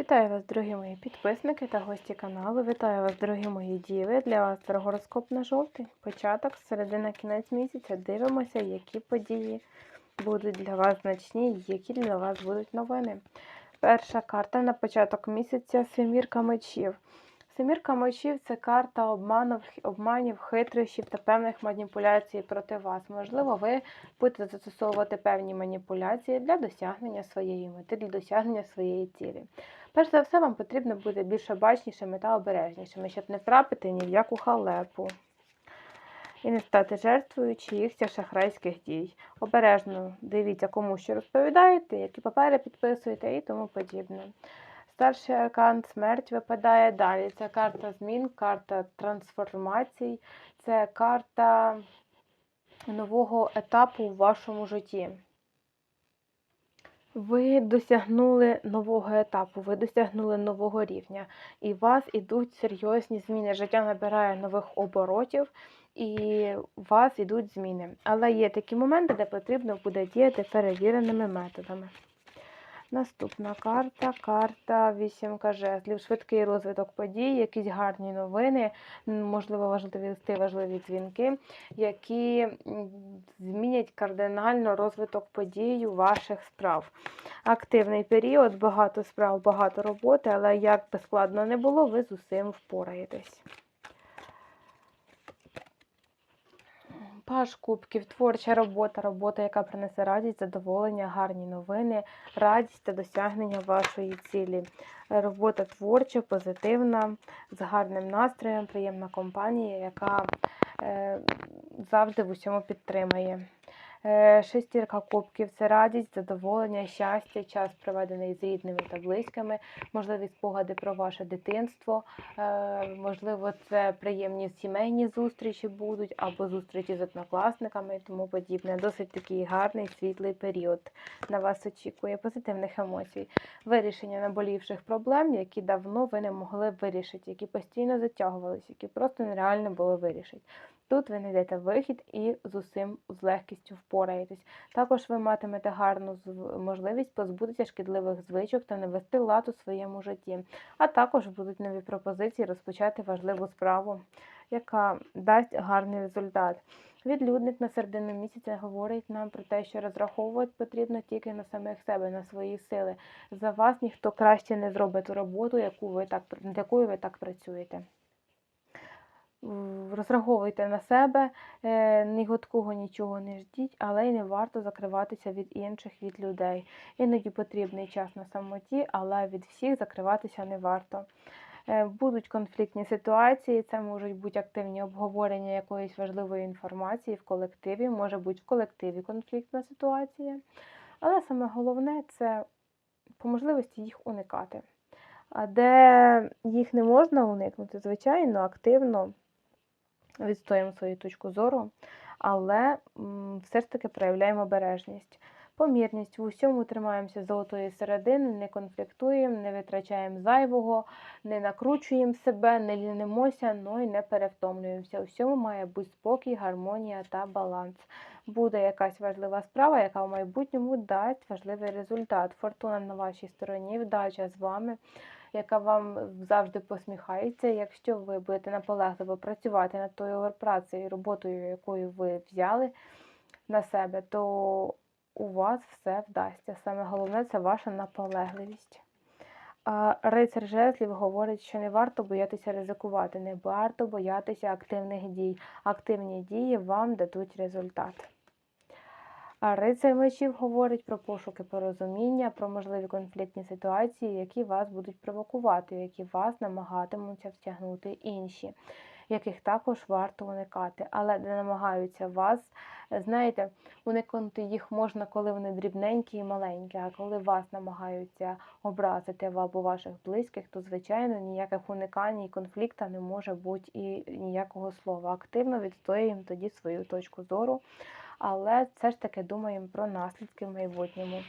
Вітаю вас, дорогі мої підписники та гості каналу. Вітаю вас, дорогі мої діви. Для вас гороскоп на жовтий. Початок, середина, кінець місяця. Дивимося, які події будуть для вас значні, які для вас будуть новини. Перша карта на початок місяця Семірка мечів. Семірка мечів це карта обманів, обманів, хитрощів та певних маніпуляцій проти вас. Можливо, ви будете застосовувати певні маніпуляції для досягнення своєї мети, для досягнення своєї цілі. Перш за все, вам потрібно бути більш обачнішими та обережнішими, щоб не втрапити ні в яку халепу і не стати жертвою чиїхся шахрайських дій. Обережно дивіться, кому що розповідаєте, які папери підписуєте і тому подібне. Старший аркан смерть випадає далі. Це карта змін, карта трансформацій, це карта нового етапу в вашому житті. Ви досягнули нового етапу, ви досягнули нового рівня, і у вас ідуть серйозні зміни. Життя набирає нових оборотів, і у вас ідуть зміни. Але є такі моменти, де потрібно буде діяти перевіреними методами. Наступна карта, карта вісімка жезлів, швидкий розвиток подій, якісь гарні новини, можливо, важливі листи, важливі дзвінки, які змінять кардинально розвиток подій у ваших справ. Активний період, багато справ, багато роботи, але як би складно не було, ви з усім впораєтесь. Паш кубків, творча робота, робота, яка принесе радість, задоволення, гарні новини, радість та досягнення вашої цілі. Робота творча, позитивна, з гарним настроєм, приємна компанія, яка е, завжди в усьому підтримає. Е, Шестірка кубків це радість, задоволення, щастя, час проведений з рідними та близькими, можливі спогади про ваше дитинство, е, можливо, це приємні сімейні зустрічі будуть, або зустрічі з однокласниками і тому подібне. Досить такий гарний світлий період на вас очікує позитивних емоцій, вирішення наболівших проблем, які давно ви не могли вирішити, які постійно затягувалися, які просто нереально було вирішити. Тут ви знайдете вихід і з усім з легкістю впораєтесь. Також ви матимете гарну можливість позбутися шкідливих звичок та навести лад у своєму житті. А також будуть нові пропозиції розпочати важливу справу, яка дасть гарний результат. Відлюдник на середину місяця говорить нам про те, що розраховувати потрібно тільки на самих себе, на свої сили. За вас ніхто краще не зробить ту роботу, яку ви так, над якою ви так працюєте. Розраховуйте на себе, е, ні від кого нічого не ждіть, але й не варто закриватися від інших, від людей. Іноді потрібний час на самоті, але від всіх закриватися не варто. Е, Будуть конфліктні ситуації, це можуть бути активні обговорення якоїсь важливої інформації в колективі, може бути в колективі конфліктна ситуація. Але саме головне це по можливості їх уникати. А де їх не можна уникнути, звичайно, активно відстоїмо свою точку зору, але все ж таки проявляємо обережність. Помірність в усьому тримаємося золотої середини, не конфліктуємо, не витрачаємо зайвого, не накручуємо себе, не лінимося, ну і не перевтомлюємося. У всьому має бути спокій, гармонія та баланс. Буде якась важлива справа, яка в майбутньому дасть важливий результат. Фортуна на вашій стороні, вдача з вами яка вам завжди посміхається. Якщо ви будете наполегливо працювати над тою працею і роботою, якою ви взяли на себе, то у вас все вдасться. Саме головне це ваша наполегливість. Рицар жезлів говорить, що не варто боятися ризикувати, не варто боятися активних дій. Активні дії вам дадуть результат. А рицар мечів говорить про пошуки порозуміння, про можливі конфліктні ситуації, які вас будуть провокувати, які вас намагатимуться втягнути інші, яких також варто уникати, але не намагаються вас. Знаєте, уникнути їх можна, коли вони дрібненькі і маленькі, а коли вас намагаються образити або ваших близьких, то звичайно ніяких уникань і конфлікту не може бути і ніякого слова. Активно відстоюємо тоді свою точку зору але все ж таки думаємо про наслідки в майбутньому.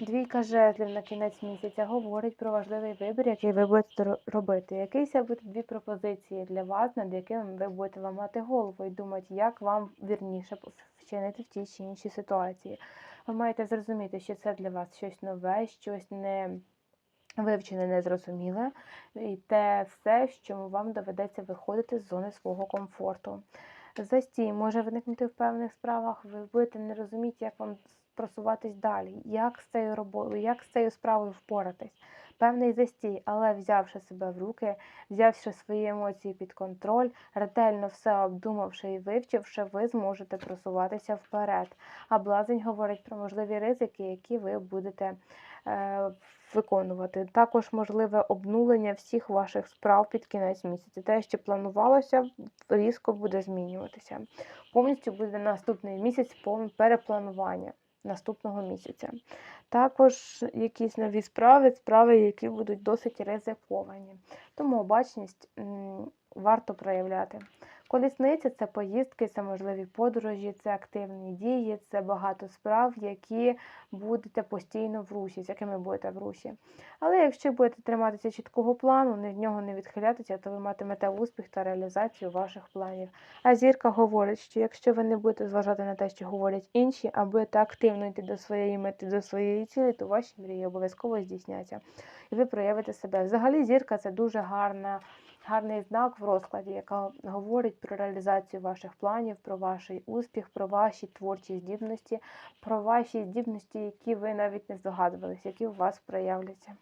Двійка жезлів на кінець місяця говорить про важливий вибір, який ви будете робити. Якийсь буде дві пропозиції для вас, над якими ви будете ламати голову і думати, як вам вірніше вчинити в тій чи іншій ситуації. Ви маєте зрозуміти, що це для вас щось нове, щось не вивчене незрозуміле, і те все, що вам доведеться виходити з зони свого комфорту. Застій може виникнути в певних справах, ви будете не розуміти, як вам просуватись далі, як з цією роботою, як з цією справою впоратись. Певний застій, але взявши себе в руки, взявши свої емоції під контроль, ретельно все обдумавши і вивчивши, ви зможете просуватися вперед. А блазень говорить про можливі ризики, які ви будете е, виконувати. Також можливе обнулення всіх ваших справ під кінець місяця. Те, що планувалося, різко буде змінюватися. Повністю буде наступний місяць повне перепланування наступного місяця. Також якісь нові справи, справи, які будуть досить ризиковані. Тому обачність варто проявляти. Колісниця це поїздки, це можливі подорожі, це активні дії, це багато справ, які будете постійно в русі, з якими будете в русі. Але якщо будете триматися чіткого плану, від нього не відхилятися, то ви матимете успіх та реалізацію ваших планів. А зірка говорить, що якщо ви не будете зважати на те, що говорять інші, а будете активно йти до своєї мети, до своєї цілі, то ваші мрії обов'язково здійсняться. І ви проявите себе. Взагалі, зірка це дуже гарна. Гарний знак в розкладі, яка говорить про реалізацію ваших планів, про ваш успіх, про ваші творчі здібності, про ваші здібності, які ви навіть не здогадувалися, які у вас проявляться.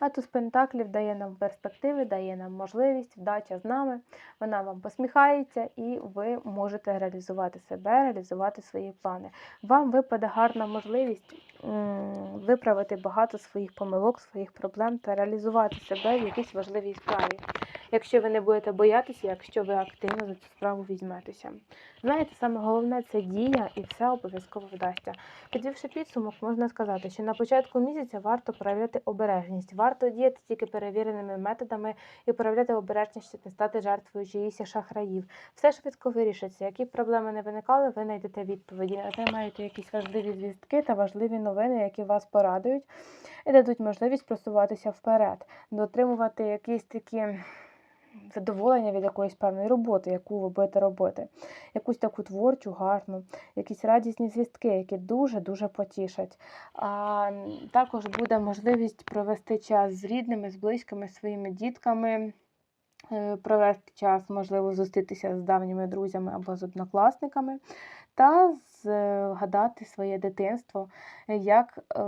А туз Пентаклів дає нам перспективи, дає нам можливість, вдача з нами, вона вам посміхається, і ви можете реалізувати себе, реалізувати свої плани. Вам випаде гарна можливість виправити багато своїх помилок, своїх проблем та реалізувати себе в якійсь важливій справі. Якщо ви не будете боятися, якщо ви активно за цю справу візьметеся. Знаєте, саме головне це дія, і все обов'язково вдасться. Підвівши підсумок, можна сказати, що на початку місяця варто проявляти обережність, варто діяти тільки перевіреними методами і проявляти обережність, щоб не стати жертвою чиїсь шахраїв. Все швидко вирішиться. Які б проблеми не виникали, ви знайдете відповіді. Отримаєте якісь важливі звістки та важливі новини, які вас порадують і дадуть можливість просуватися вперед, дотримувати якісь такі задоволення від якоїсь певної роботи, яку ви будете робити, якусь таку творчу, гарну, якісь радісні звістки, які дуже-дуже потішать. А також буде можливість провести час з рідними, з близькими, своїми дітками. е, Провести час, можливо, зустрітися з давніми друзями або з однокласниками, та згадати своє дитинство, як е,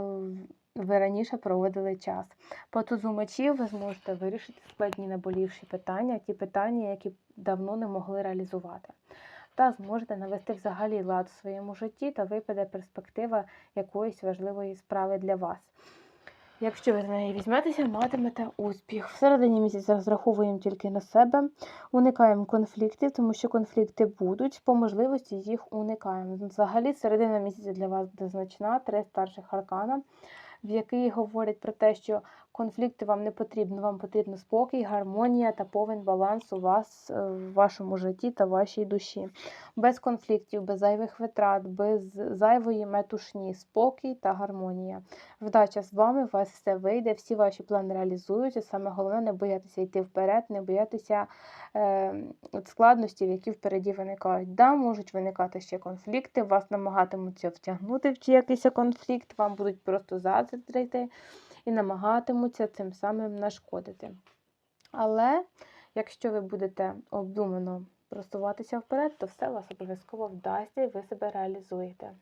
ви раніше проводили час. По тузу мечів ви зможете вирішити складні наболівші питання, ті питання, які давно не могли реалізувати. Та зможете навести взагалі лад у своєму житті та випаде перспектива якоїсь важливої справи для вас. Якщо ви за неї візьметеся, матимете успіх. В середині місяця розраховуємо тільки на себе, уникаємо конфліктів, тому що конфлікти будуть, по можливості їх уникаємо. Взагалі, середина місяця для вас буде значна, три старших аркана, в якій говорять про те, що конфлікти вам не потрібно, вам потрібно спокій, гармонія та повен баланс у вас е, в вашому житті та вашій душі. Без конфліктів, без зайвих витрат, без зайвої метушні, спокій та гармонія. Вдача з вами, у вас все вийде, всі ваші плани реалізуються. Саме головне не боятися йти вперед, не боятися е, от складностей, які впереді виникають. Да, можуть виникати ще конфлікти, вас намагатимуться втягнути в чи якийсь конфлікт, вам будуть просто заздрити і намагатимуться цим самим нашкодити. Але якщо ви будете обдумано просуватися вперед, то все вас обов'язково вдасться і ви себе реалізуєте.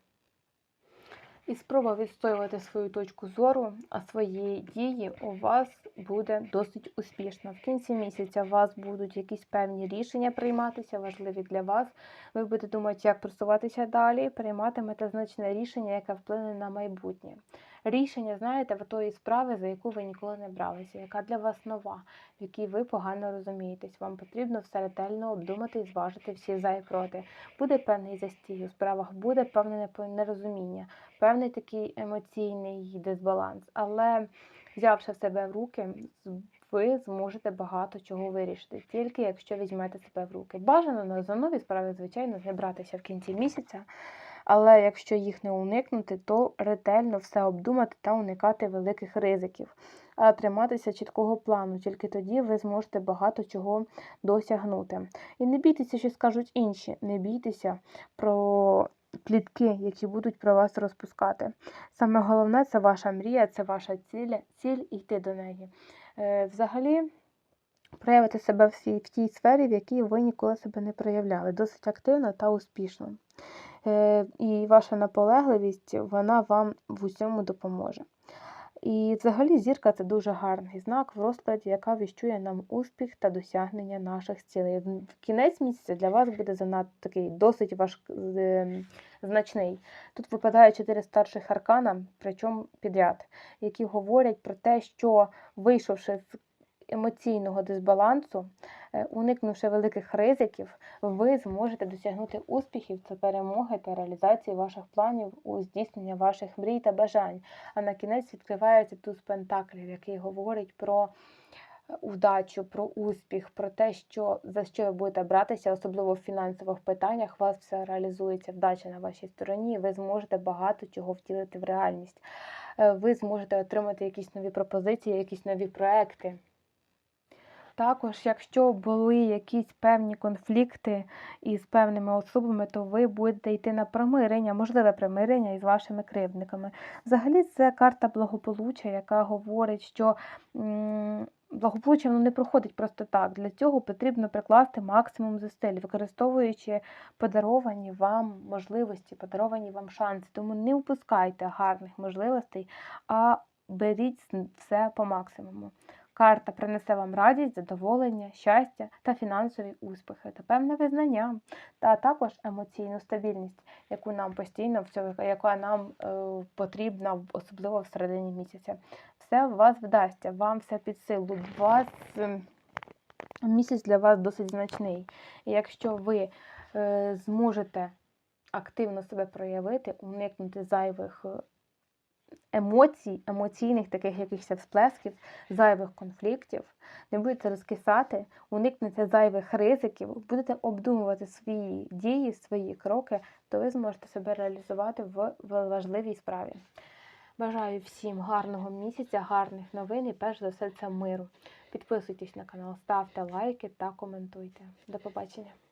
І спроба відстоювати свою точку зору, а свої дії у вас буде досить успішна. В кінці місяця у вас будуть якісь певні рішення прийматися, важливі для вас. Ви будете думати, як просуватися далі, прийматимете значне рішення, яке вплине на майбутнє. Рішення, знаєте, в тої справи, за яку ви ніколи не бралися, яка для вас нова, в якій ви погано розумієтесь. Вам потрібно все ретельно обдумати і зважити всі за і проти. Буде певний застій у справах, буде певне нерозуміння, певний такий емоційний дисбаланс. Але взявши себе в руки, ви зможете багато чого вирішити, тільки якщо візьмете себе в руки. Бажано на за нові справи, звичайно, не братися в кінці місяця. Але якщо їх не уникнути, то ретельно все обдумати та уникати великих ризиків, а триматися чіткого плану. Тільки тоді ви зможете багато чого досягнути. І не бійтеся, що скажуть інші. Не бійтеся про плітки, які будуть про вас розпускати. Саме головне це ваша мрія, це ваша ціль, ціль йти до неї. Е, Взагалі, проявити себе в тій сфері, в якій ви ніколи себе не проявляли, досить активно та успішно. Е, І ваша наполегливість, вона вам в усьому допоможе. І взагалі зірка це дуже гарний знак в розкладі, яка віщує нам успіх та досягнення наших цілей. Кінець місяця для вас буде занадто такий досить важ... значний. Тут випадає чотири старших аркана, причому підряд, які говорять про те, що вийшовши з емоційного дисбалансу, е, уникнувши великих ризиків, ви зможете досягнути успіхів та перемоги та реалізації ваших планів у здійснення ваших мрій та бажань. А на кінець відкривається туз пентаклів, який говорить про е, удачу, про успіх, про те, що за що ви будете братися, особливо в фінансових питаннях, у вас все реалізується вдача на вашій стороні, ви зможете багато чого втілити в реальність. Е, Ви зможете отримати якісь нові пропозиції, якісь нові проекти. Також, якщо були якісь певні конфлікти із певними особами, то ви будете йти на примирення, можливе примирення із вашими кривдниками. Взагалі, це карта благополуччя, яка говорить, що благополуччя воно не проходить просто так. Для цього потрібно прикласти максимум зусиль, використовуючи подаровані вам можливості, подаровані вам шанси. Тому не упускайте гарних можливостей, а беріть все по максимуму. Карта принесе вам радість, задоволення, щастя та фінансові успіхи та певне визнання, та також емоційну стабільність, яку нам постійно яка нам е, потрібна, особливо в середині місяця. Все у вас вдасться, вам все під силу. Вас ем, місяць для вас досить значний. І якщо ви е, зможете активно себе проявити, уникнути зайвих е, емоцій, емоційних таких якихось всплесків, зайвих конфліктів, не будете розкисати, уникнете зайвих ризиків, будете обдумувати свої дії, свої кроки, то ви зможете себе реалізувати в важливій справі. Бажаю всім гарного місяця, гарних новин і перш за все це миру. Підписуйтесь на канал, ставте лайки та коментуйте. До побачення!